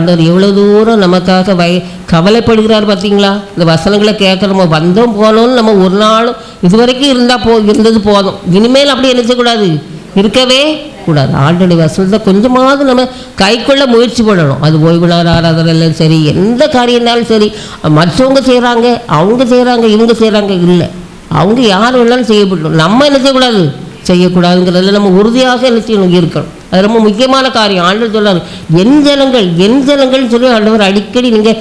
ஆண்டவர் எவ்வளோ தூரம் நமக்காக வய கவலைப்படுகிறார் பார்த்தீங்களா இந்த வசனங்களை கேட்க வந்தோம் போனோம்னு நம்ம ஒரு நாளும் இதுவரைக்கும் இருந்தால் போ இருந்தது போதும். இனிமேல் அப்படி நினைச்சக்கூடாது இருக்கவே கூடாது. ஆண்டோடைய வசனத்தை கொஞ்சமாவது நம்ம கைக்குள்ள முயற்சி பண்ணணும். அது ஓய்வு நாள் ஆராதனையிலும் சரி எந்த காரியம்னாலும் சரி மற்றவங்க செய்கிறாங்க அவங்க செய்கிறாங்க இவங்க செய்கிறாங்க இல்லை. அவங்க யார் வேணாலும் செய்யப்படணும். நம்ம என்ன செய்யக்கூடாது? செய்யக்கூடாதுங்கிறதுல நம்ம உறுதியாக என்ன செய்யணும்? இருக்கணும். அது ரொம்ப முக்கியமான காரியம். ஆண்டவர் சொல்கிறார் என் ஜனங்கள் என் ஜனங்கள்னு சொல்லி ஆண்டவர் அடிக்கடி நீங்கள்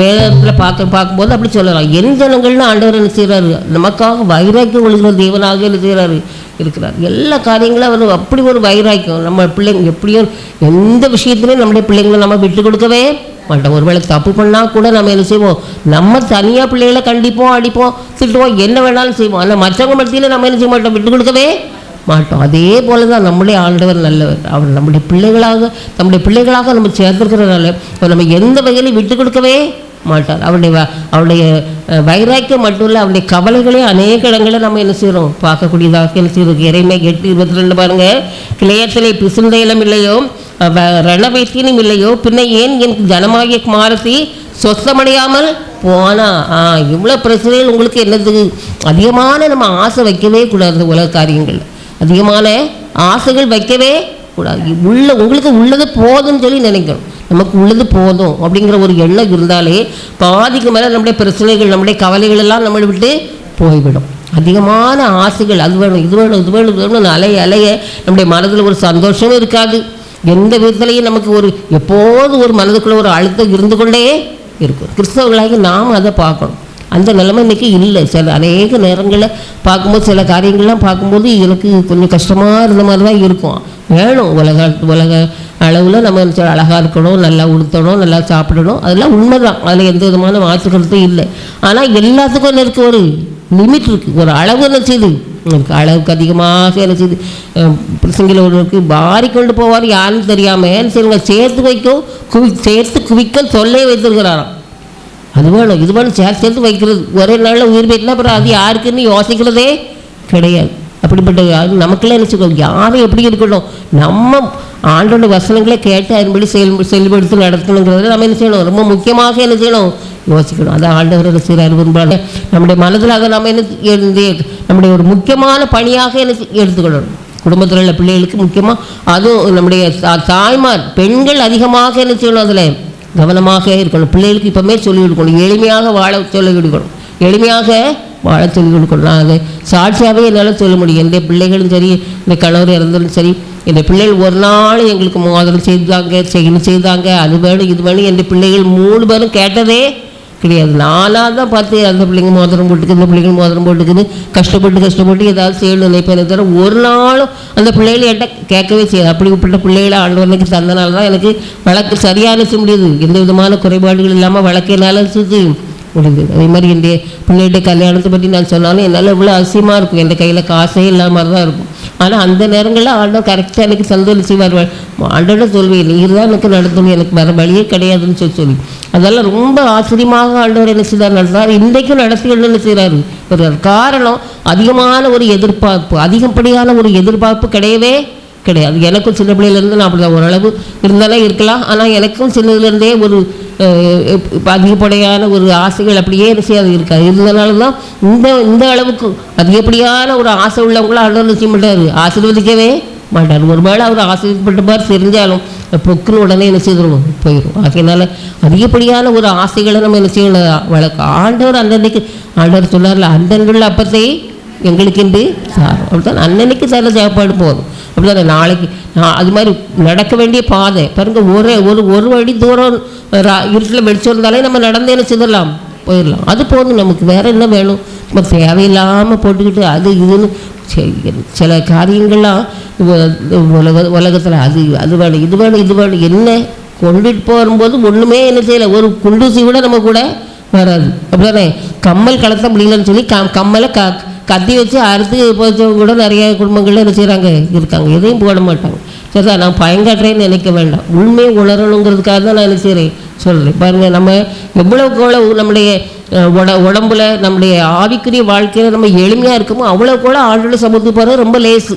வேதத்தில் பார்க்க பார்க்கும்போது அப்படி சொல்லலாம். என் ஜனங்கள்னு ஆண்டவர் என்ன செய்கிறாரு நமக்காக வைராக்கியம் கொள்கிற தேவனாக என்ன செய்கிறாரு இருக்கிறார். எல்லா காரியங்களும் அவர் அப்படி ஒரு வைராக்கியம். நம்ம பிள்ளைங்க எப்படியோ எந்த விஷயத்துலையும் நம்முடைய பிள்ளைங்களை நம்ம விட்டு கொடுக்கவே மாட்டோம். ஒருவேளை தப்பு பண்ணால் கூட நம்ம என்ன செய்வோம்? நம்ம தனியாக பிள்ளைகளை கண்டிப்போம் அடிப்போம் திட்டுவோம் என்ன வேணாலும் செய்வோம். ஆனால் மற்றவங்க மத்தியில் நம்ம என்ன செய்ய மாட்டோம்? விட்டு கொடுக்கவே மாட்டோம். அதே போல தான் நம்முடைய ஆண்டவர் நல்லவர். அவர் நம்முடைய பிள்ளைகளாக நம்முடைய பிள்ளைகளாக நம்ம சேர்ந்திருக்கிறதுனால அவர் நம்ம எந்த வகையிலும் விட்டு கொடுக்கவே மாட்டார். அவருடைய அவருடைய வைராக்கியம் மட்டும் இல்லை அவருடைய கவலைகளையும் அநேக இடங்களில் நம்ம என்ன செய்கிறோம் பார்க்கக்கூடியதாக என்ன செய்கிறோம் இறைமை எட்டு இருபத்தி ரெண்டு பாருங்க கிளையத்திலே பிசுந்தையிலும் இல்லையோ ரண ரணவைத்தியனும் இல்லையோ பின்ன ஏன் என் ஜனமாகிய குமாரத்தி சொத்தமடையாமல் போனா? ஆ இவ்வளோ பிரச்சனைகள் உங்களுக்கு என்னது? அதிகமான நம்ம ஆசை வைக்கவே கூடாது உலக காரியங்கள். அதிகமான ஆசைகள் வைக்கவே கூடாது. உள்ள உங்களுக்கு உள்ளது போதும்னு சொல்லி நினைக்கணும். நமக்கு உள்ளது போதும் அப்படிங்கிற ஒரு எண்ணம் இருந்தாலே பாதிக்கு மேலே நம்முடைய பிரச்சனைகள் நம்முடைய கவலைகள் எல்லாம் நம்மளை விட்டு போய்விடும். அதிகமான ஆசைகள் அது வேணும் இது வேணும் இது வேணும் இது வேணும் அலைய அலைய நம்முடைய மனதில் ஒரு சந்தோஷமும் இருக்காது. எந்த விதத்துலையும் நமக்கு ஒரு எப்போதும் ஒரு மனதுக்குள்ளே ஒரு அழுத்தம் இருந்து கொண்டே இருக்கும். கிறிஸ்தவர்களாகி நாம் அதை பார்க்கணும். அந்த நிலைமை இன்னைக்கு இல்லை. சில அநேக நேரங்களில் பார்க்கும்போது சில காரியங்கள்லாம் பார்க்கும்போது எனக்கு கொஞ்சம் கஷ்டமாக இருந்த மாதிரி தான் இருக்கும். வேணும். உலக உலக அளவில் நம்ம அழகாக இருக்கணும் நல்லா உடுத்தணும் நல்லா சாப்பிடணும். அதெல்லாம் உண்மைதான். அதில் எந்த விதமான மாற்றுக்கிறதும் இல்லை. ஆனால் எல்லாத்துக்கும் எனக்கு இருக்குது ஒரு லிமிட் இருக்குது ஒரு அளவு என்ன செய்யுது எனக்கு அளவுக்கு அதிகமாக என்ன செய்யுது பிரசங்கில் ஒருவருக்கு பாரி கொண்டு போவார் யாருன்னு தெரியாமல் சரிங்க சேர்த்து வைக்கும் குவி சேர்த்து குவிக்க சொல்லே வைத்திருக்கிறாராம். அது வேணும். இது வேணும் சேர்த்து சேர்த்து வைக்கிறது. ஒரே நாளில் உயிர் போயிட்டுனா அப்புறம் அது யாருக்குன்னு யோசிக்கிறதே கிடையாது. அப்படிப்பட்ட அது நமக்கெல்லாம் நினச்சிக்கோ யாரும் எப்படி இருக்கணும்? நம்ம ஆண்டோட வசனங்களை கேட்டு அதன்படி செயல் செயல்படுத்தி நடத்தணுங்கிறத நம்ம என்ன செய்யணும்? ரொம்ப முக்கியமாக என்ன செய்யணும்? யோசிக்கணும். அதை ஆண்டவர் என்ன விரும்பாங்க நம்முடைய மனதில் அதை நம்ம என்ன இந்த நம்முடைய ஒரு முக்கியமான பணியாக என்ன செய்- குடும்பத்தில் உள்ள பிள்ளைகளுக்கு முக்கியமாக அதுவும் நம்முடைய தா- தாய்மார் பெண்கள் அதிகமாக என்ன செய்யணும் அதில்? கவனமாக இருக்கணும். பிள்ளைகளுக்கு இப்போமே சொல்லிக் கொடுக்கணும். எளிமையாக வாழ சொல்லிக் கொடுக்கணும். எளிமையாக வாழ சொல்லிக் கொடுக்கணும். நான் அதை சாட்சியாகவே என்னால் சொல்ல முடியும். என்னுடைய பிள்ளைகளும் சரி இந்த கணவர் இறந்தாலும் சரி இந்த பிள்ளைகள் ஒரு நாள் எங்களுக்கு மோதிரம் செய்தாங்க செய்யணும் செய்தாங்க அது வேணும் இது வேணும். என் பிள்ளைகள் மூணு பேரும் கேட்டதே கிடையாது நானாக தான் பார்த்து அந்த பிள்ளைங்க மோதிரம் போட்டுக்குது இந்த பிள்ளைங்க மோதிரம் போட்டுக்குது. கஷ்டப்பட்டு கஷ்டப்பட்டு ஏதாவது செய்யணும் நினைப்பேன். தவிர ஒரு நாளும் அந்த பிள்ளைகளை என்கிட்ட கேட்கவே செய்யாது. அப்படிப்பட்ட பிள்ளைகளை ஆண்டவனுக்கு தந்தனால தான் எனக்கு வழக்கு சரியான செய்ய முடியுது. எந்த விதமான குறைபாடுகள் இல்லாமல் வழக்கினால என்னால் செய்ய முடியுது. அதே மாதிரி என்னுடைய பிள்ளைகளுடைய கல்யாணத்தை பற்றி நான் சொன்னாலும் என்னால் இவ்வளோ அசியமாக இருக்கும். என் கையில் காசே இல்லாமல் தான் இருக்கும். ஆனால் அந்த நேரங்களில் ஆண்டவர் கரெக்டாக எனக்கு சந்தோஷம் செய்வார் ஆண்டோட சொல்வேன் நீர் தான் எனக்கு நடத்தணும் எனக்கு வேறு வழியே கிடையாதுன்னு சொல்லி சொல்லி. அதெல்லாம் ரொம்ப ஆச்சரியமாக ஆண்டவர் என்ன செய்தார்? நடத்தார் இன்றைக்கும் நடத்தி என்ன செய்கிறாரு ஒரு காரணம் அதிகமான ஒரு எதிர்பார்ப்பு அதிகப்படியான ஒரு எதிர்பார்ப்பு கிடையவே கிடையாது. எனக்கும் சின்ன பிள்ளையிலேருந்து நான் அப்படிதான் ஓரளவு இருந்தாலும் இருக்கலாம். ஆனால் எனக்கும் சின்னதுலேருந்தே ஒரு அதிகப்படியான ஒரு ஆசைகள் அப்படியே என்ன இருக்காது. இருந்தனால தான் இந்த இந்த அளவுக்கு அதிகப்படியான ஒரு ஆசை உள்ளவங்களும் ஆண்டவர் செய்ய மாட்டார் ஆசீர்வதிக்கவே மாட்டார். ஒரு வேளை அவர் ஆசீர்வதிப்பட்ட மாதிரி தெரிஞ்சாலும் பொக்குன்னு உடனே என்ன செய்திருவோம்? போயிடும் ஆகையினால அதிகப்படியான ஒரு ஆசைகளை நம்ம என்ன செய்யணும்? வழக்கு ஆண்டவர் அந்தன்னைக்கு ஆண்டவர் சொன்னார்ல அந்தன்றுள்ள அப்பத்தை எங்களுக்கு என்று சார். அப்படித்தான் அன்னன்னைக்கு தர சாப்பாடு போதும். அப்படிதானே நாளைக்கு நான் அது மாதிரி நடக்க வேண்டிய பாதை. பாருங்க ஒரே ஒரு ஒரு அடி தூரம் இருட்டில் வெளிச்சம் இருந்தாலே நம்ம நடந்தே என்ன போயிடலாம். அது போதும். நமக்கு வேற என்ன வேணும்? நம்ம தேவையில்லாமல் போட்டுக்கிட்டு அது இதுன்னு சரி, சில காரியங்கள்லாம் உலக உலகத்தில் அது அது வேணும் இது வேணும் இது வேணும். என்ன கொண்டுட்டு போகும்போது ஒன்றுமே என்ன செய்யலை. ஒரு குண்டூசி கூட நம்ம கூட வராது. அப்படிதானே கம்மல் கலத்த முடியலன்னு சொல்லி கம்மலை க கத்தி வச்சு அறுத்து போச்சவங்க கூட நிறைய குடும்பங்கள்ல என்ன செய்கிறாங்க இருக்காங்க. எதையும் போட மாட்டாங்க. சரிதா? நான் பயங்காட்டுறேன்னு நினைக்க வேண்டாம். உண்மையை உணரணுங்கிறதுக்காக தான் நான் என்ன செய்கிறேன் சொல்கிறேன் பாருங்கள் நம்ம எவ்வளோ எவ்வளவு நம்முடைய உட உடம்புல நம்முடைய ஆவிக்குரிய வாழ்க்கையில் நம்ம எளிமையாக இருக்கமோ அவ்வளோ கூட ஆண்டோட சமூகத்துக்கு போகிறது ரொம்ப லேசு.